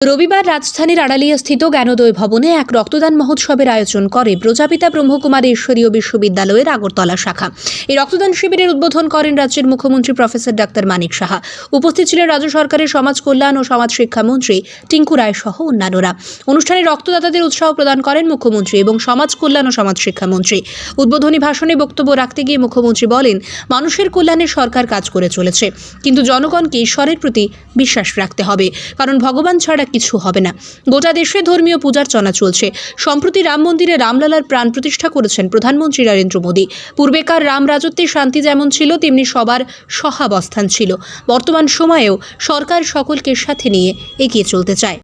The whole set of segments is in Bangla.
রবিবার রাজধানীর আড়ালিয়া স্থিত জ্ঞানোদয় ভবনে এক রক্তদান মহোৎসবের আয়োজন করে প্রজাপিতা ব্রহ্মকুমারী ঈশ্বরীয় বিশ্ববিদ্যালয়ের আগরতলা শাখা। এই রক্তদান শিবিরের উদ্বোধন করেন রাজ্যের মুখ্যমন্ত্রী প্রফেসর ডাক্তার মানিক সাহা। উপস্থিত ছিলেন রাজ্য সরকারের সমাজ কল্যাণ ও সমাজ শিক্ষামন্ত্রী টিঙ্কু রায় সহ অন্যান্যরা। অনুষ্ঠানে রক্তদাতাদের উৎসাহ প্রদান করেন মুখ্যমন্ত্রী এবং সমাজ কল্যাণ ও সমাজ শিক্ষামন্ত্রী উদ্বোধনী ভাষণে বক্তব্য রাখতে গিয়ে মুখ্যমন্ত্রী বলেন, মানুষের কল্যাণে সরকার কাজ করে চলেছে, কিন্তু জনগণকে ঈশ্বরের প্রতি বিশ্বাস রাখতে হবে, কারণ ভগবান ছাড়া কিছু হবে না। গোটা দেশে ধর্মীয় পূজার্চনা চলছে। সম্প্রতি রাম মন্দিরে রামলালার প্রাণ প্রতিষ্ঠা করেছেন প্রধানমন্ত্রী নরেন্দ্র মোদী। পূর্বেকার রাম রাজত্বে শান্তি যেমন ছিল, তেমনি সবার সহাবস্থান ছিল। বর্তমান সময়েও সরকার সকলকে সাথে নিয়ে এগিয়ে চলতে চায়।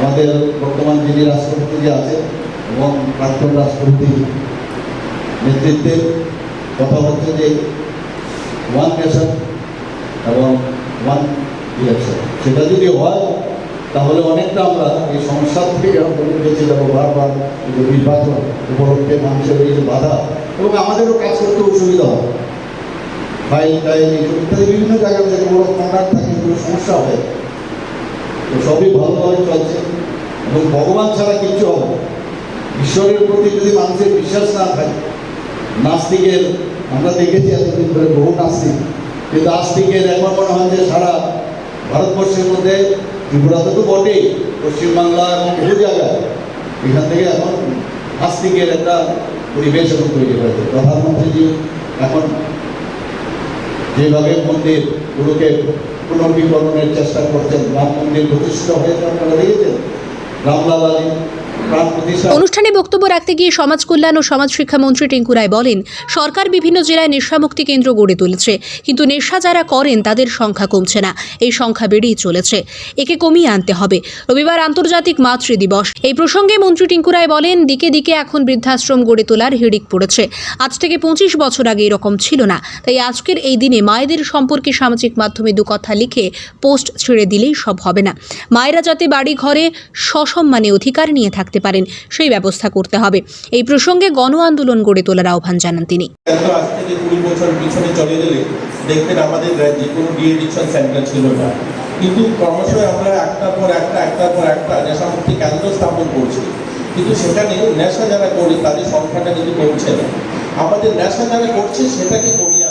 আমাদের বর্তমান রাষ্ট্রপতি যে আছে এবং প্রাক্তন রাষ্ট্রপতি নেতৃত্বে কথা হচ্ছে যে ওয়ান নেশন এবং ওয়ান ইলেকশন সেটা যদি হয়, তাহলে অনেকটা আমরা এই সমস্যা থেকে বেঁচে যাব বারবার। নির্বাচন উপলক্ষে মানুষের এই যে বাধা, এবং আমাদেরও কাজ করতে অসুবিধা হয়। ফাইল টাইল ইত্যাদি বিভিন্ন জায়গায় থেকে বড় কন্ট্রাক্ট থাকে এগুলো সমস্যা হয়, তো সবই ভালোভাবে চলছে। এবং ভগবান ছাড়া কিচ্ছু হবে ঈশ্বরের প্রতি যদি মানুষের বিশ্বাস না থাকে, নাস্তিকের আমরা দেখেছি এতদিন ধরে বহু নাস্তিক কিন্তু আস্তিকের এখন মনে হয় যে সারা ভারতবর্ষের মধ্যে ত্রিপুরাতে তো বটেই, পশ্চিমবাংলা এবং বহু জায়গায়। এখান থেকে এখন আস্তিকের একটা পরিবেশ এখন তৈরি হয়েছে। প্রধানমন্ত্রীজি এখন যেভাবে মন্দিরগুলোকে পুনর্বিকরণের চেষ্টা করছেন, রাম মন্দির প্রতিষ্ঠিত হয়েছে, আপনারা দেখেছেন? রামলাল আলী প্রাণ প্রতিষ্ঠা অনুষ্ঠানে বক্তব্য রাখতে গিয়ে সমাজ কল্যাণ ও সমাজ শিক্ষামন্ত্রী টিঙ্কু রায় বলেন, সরকার বিভিন্ন জেলায় নেশামুক্তি কেন্দ্র গড়ে তুলেছে, কিন্তু নেশা যারা করেন তাদের সংখ্যা কমছে না, এই সংখ্যা বেড়েই চলেছে, একে কমিয়ে আনতে হবে। রবিবার আন্তর্জাতিক মাতৃ দিবস। এই প্রসঙ্গে মন্ত্রী টিঙ্কু রায় বলেন, দিকে দিকে এখন বৃদ্ধাশ্রম গড়ে তোলার হিড়িক পড়েছে, আজ থেকে পঁচিশ বছর আগে এরকম ছিল না, তাই আজকের এই দিনে মায়েদের সম্পর্কে সামাজিক মাধ্যমে দু কথা লিখে পোস্ট ছেড়ে দিলেই সব হবে না। মায়েরা যাতে বাড়ি ঘরে সসম্মানে অধিকার নিয়ে থাকতে পারেন, সেই ব্যবস্থা করতে হবে। এই প্রসঙ্গে গণ আন্দোলন গড়ে তোলার আহ্বান জানান তিনি। দেখবেন আমাদের রাজ্যে কোনো ডিএডিকশন সেন্টার ছিল না। কিন্তু ক্রমশ আমরা একটার পর একটা, একটার পর একটা নেশামুক্তি কেন্দ্র স্থাপন করছি। কিন্তু সেখানে নেশা যারা করে, তাদের সংখ্যাটা কিন্তু কমছে না। আমাদের নেশা যারা করছে, সেটাকে কমিয়ে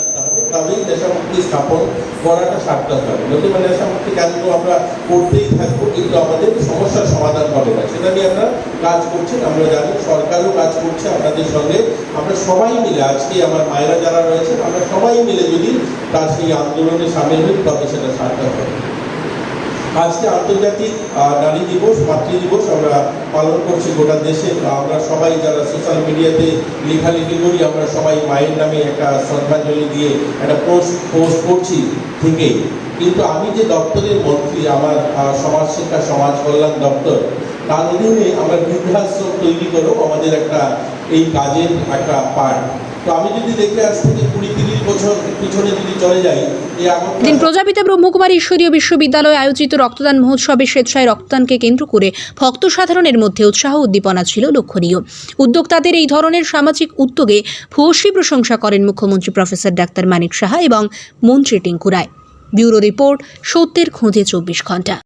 তাহলেই নেশামুক্তি স্থাপন করাটা সার্থক হবে নতুবা নেশামুক্তি কেন্দ্র আমরা করতেই থাকব, কিন্তু আমাদের সমস্যার সমাধান হবে না। সেটা নিয়ে আমরা কাজ করছি, আমরা জানি সরকারও কাজ করছে আপনাদের সঙ্গে। আমরা সবাই মিলে, আজকে আমার মায়েরা যারা রয়েছেন, আমরা সবাই মিলে যদি কাজ নিয়ে আন্দোলনে সামিল হই, তবে সেটা সার্থক হবে। আজকে আন্তর্জাতিক নারী দিবস, মাতৃ দিবস আমরা পালন করছি গোটা দেশে। আমরা সবাই যারা সোশ্যাল মিডিয়াতে লেখালেখি করি, আমরা সবাই মায়ের নামে একটা শ্রদ্ধাঞ্জলি দিয়ে একটা পোস্ট পোস্ট করছি ঠিকই কিন্তু আমি যে দপ্তরের মন্ত্রী, আমার সমাজ শিক্ষা, সমাজ কল্যাণ দপ্তর, তার অধীনে আমরা বৃদ্ধাশ্রম তৈরি করেও আমাদের একটা এই কাজের একটা পার্ট তো আমি যদি দেখে আজ থেকে কুড়ি দিন প্রজাপিতা ব্রহ্মকুমারী ঈশ্বরীয় বিশ্ববিদ্যালয়ে আয়োজিত রক্তদান মহোৎসবে স্বেচ্ছায় রক্তদানকে কেন্দ্র করে ভক্ত সাধারণের মধ্যে উৎসাহ উদ্দীপনা ছিল লক্ষণীয়। উদ্যোক্তাদের এই ধরনের সামাজিক উদ্যোগে ভূয়সী প্রশংসা করেন মুখ্যমন্ত্রী প্রফেসর ডাক্তার মানিক সাহা এবং মন্ত্রী টিঙ্কু রায়। ব্যুরো রিপোর্ট সত্যের খোঁজে চব্বিশ ঘণ্টা।